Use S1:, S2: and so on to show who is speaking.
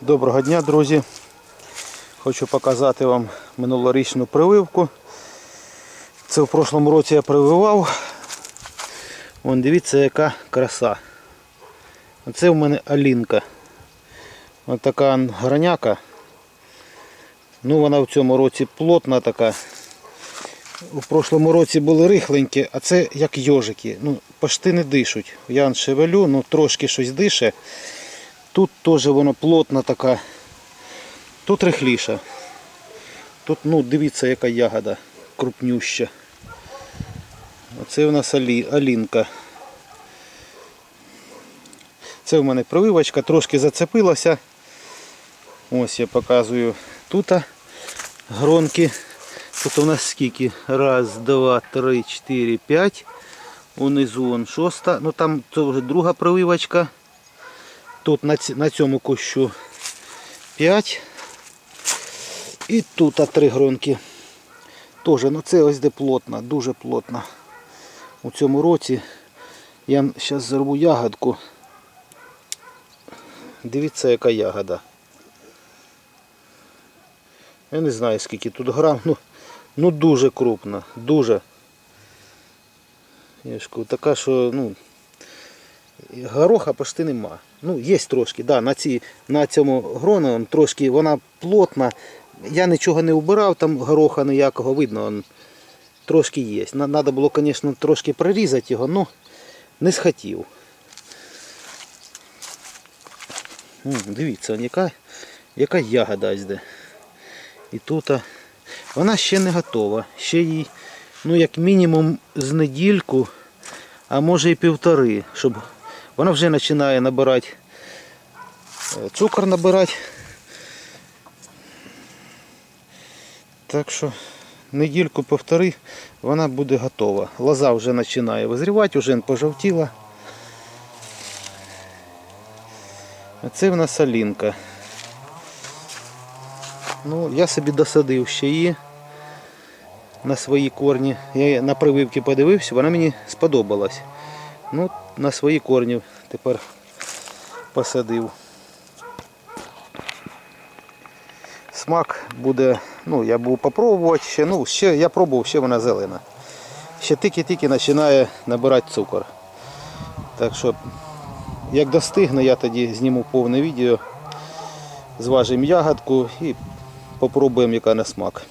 S1: Доброго дня, друзі. Хочу показати вам минулорічну прививку. Це в прошлому році я прививав. Вон дивіться, яка краса. Оце в мене алінка. Ось така граняка. Ну вона в цьому році плотна така. У прошлому році були рихленькі, а це як йожики. Ну, почти не дишуть. Я шевелю, ну трошки щось дише. Тут теж воно плотна така. Тут рихліша. Тут, ну, дивіться, яка ягода крупнюща. Оце у нас алі, алінка. Це в мене прививочка, трошки зацепилася. Ось я показую тут гронки. Тут у нас скільки? Раз, два, три, чотири, п'ять. Унизу он шоста. Ну там це вже друга прививочка. Тут на, цьому кущу 5. І тут 3 гронки. Тоже, ну це ось де плотно, дуже плотно. У цьому році я зараз зробу ягодку. Дивіться, яка ягода. Я не знаю скільки тут грам, ну, ну дуже крупна, дуже. Я ж кажу, така, що ну, гороха почти нема. Ну, є трошки, да, на, ці, на цьому грону трошки вона плотна. Я нічого не вбирав, там гороха ніякого видно, он трошки є. Треба було, звісно, трошки прирізати його, але не схотів. М, Дивіться, он яка, яка ягода ось де. І тут вона ще не готова. Ще їй, ну, як мінімум, з недільку, а може і півтори, щоб вона вже починає набирати е, цукор набирати. Так що недільку півтори вона буде готова. Лоза вже починає визрівати, вже пожовтіла. Це в нас солінка. Ну, я собі досадив ще її на свої корні. Я на прививки подивився, вона мені сподобалась. Ну, на свої корні тепер посадив. Смак буде, ну, я був попробувати ще, ну, ще я пробував, ще вона зелена. Ще тільки-тільки починає набирати цукор. Так що, як достигне, я тоді зніму повне відео, зважимо ягодку і попробуємо, яка на смак.